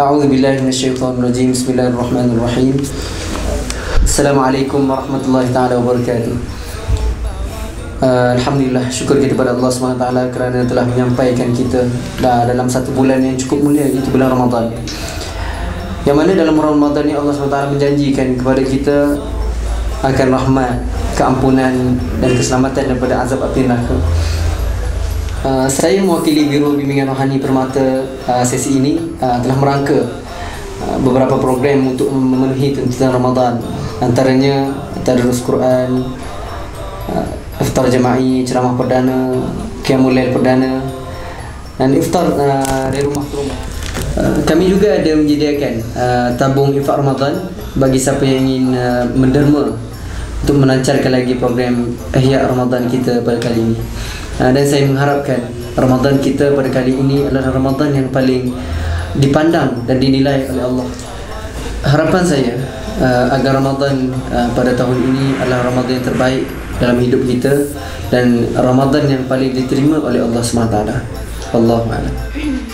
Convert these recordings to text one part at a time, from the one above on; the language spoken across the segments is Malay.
أعوذ بالله من الشيطان الرجيم بسم الله الرحمن الرحيم السلام عليكم ورحمة الله تعالى وبركاته Uh, Alhamdulillah syukur kita kepada Allah SWT kerana telah menyampaikan kita dah dalam satu bulan yang cukup mulia itu bulan Ramadan yang mana dalam Ramadan ni Allah SWT menjanjikan kepada kita akan rahmat, keampunan dan keselamatan daripada azab api neraka uh, saya mewakili Biro Bimbingan Rohani Permata uh, sesi ini uh, telah merangka uh, beberapa program untuk memenuhi tuntutan Ramadan antaranya tadarus Quran uh, iftar jema'i, ceramah perdana, qiyamul lail perdana dan iftar uh, dari rumah ke rumah. Uh, kami juga ada menyediakan uh, tabung infak Ramadan bagi siapa yang ingin uh, menderma untuk melancarkan lagi program Ihya Ramadan kita pada kali ini. Uh, dan saya mengharapkan Ramadan kita pada kali ini adalah Ramadan yang paling dipandang dan dinilai oleh Allah. Harapan saya uh, agar Ramadan uh, pada tahun ini adalah Ramadan yang terbaik dalam hidup kita dan Ramadan yang paling diterima oleh Allah SWT. A'lam.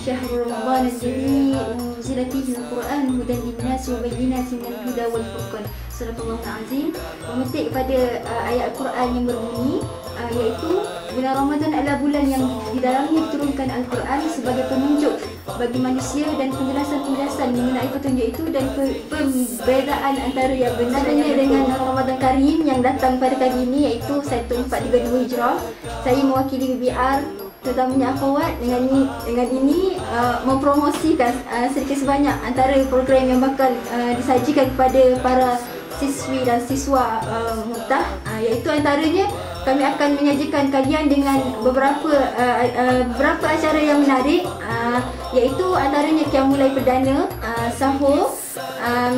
Ramadan alladhi unzila fihi al-Quran hudan lin-nas wa bayyinatin min al-huda wal furqan. Surah Al-Azim memetik kepada uh, ayat Al-Quran yang berbunyi uh, iaitu bulan Ramadan adalah bulan yang di dalamnya diturunkan Al-Quran sebagai penunjuk bagi manusia dan penjelasan-penjelasan mengenai petunjuk itu dan perbezaan antara yang benar dengan Ramadan Karim yang datang pada kali ini iaitu 1432 Hijrah. Saya mewakili BBR terutamanya akhwat dengan ini dengan ini uh, mempromosikan uh, sedikit sebanyak antara program yang bakal uh, disajikan kepada para siswi dan siswa uh, mutah uh, iaitu antaranya kami akan menyajikan kalian dengan beberapa uh, uh, beberapa acara yang menarik uh, iaitu antaranya yang mulai perdana uh, sahur um,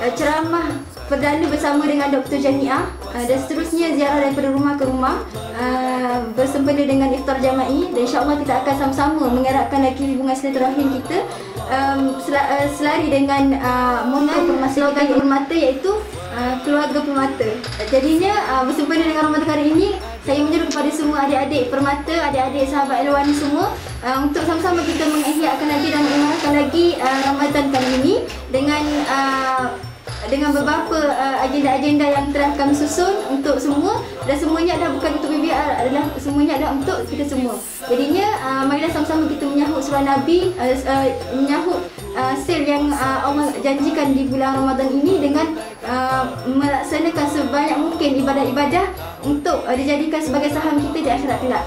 uh, ceramah perdana bersama dengan Dr. Jamiah uh, dan seterusnya ziarah daripada rumah ke rumah uh, bersempena dengan iftar jama'i dan insyaAllah kita akan sama-sama mengeratkan lagi hubungan silaturahim kita. Um, sel- uh, selari dengan uh, moto permasalahan permata iaitu uh, keluarga permata. Jadinya uh, bersempena dengan Ramadan kali ini saya menyeru kepada semua adik-adik permata, adik-adik sahabat Elwani semua uh, untuk sama-sama kita mengihyakkan lagi dan mengimarkan lagi uh, Ramadan kali ini dengan uh, dengan beberapa uh, agenda-agenda yang telah kami susun untuk semua dan semuanya adalah bukan untuk BBR adalah semuanya adalah untuk kita semua. Jadinya uh, marilah sama-sama kita menyahut surah Nabi uh, uh, menyahut uh, sale yang uh, Allah janjikan di bulan Ramadan ini dengan uh, melaksanakan sebanyak mungkin ibadah-ibadah untuk uh, dijadikan sebagai saham kita di akhirat kelak.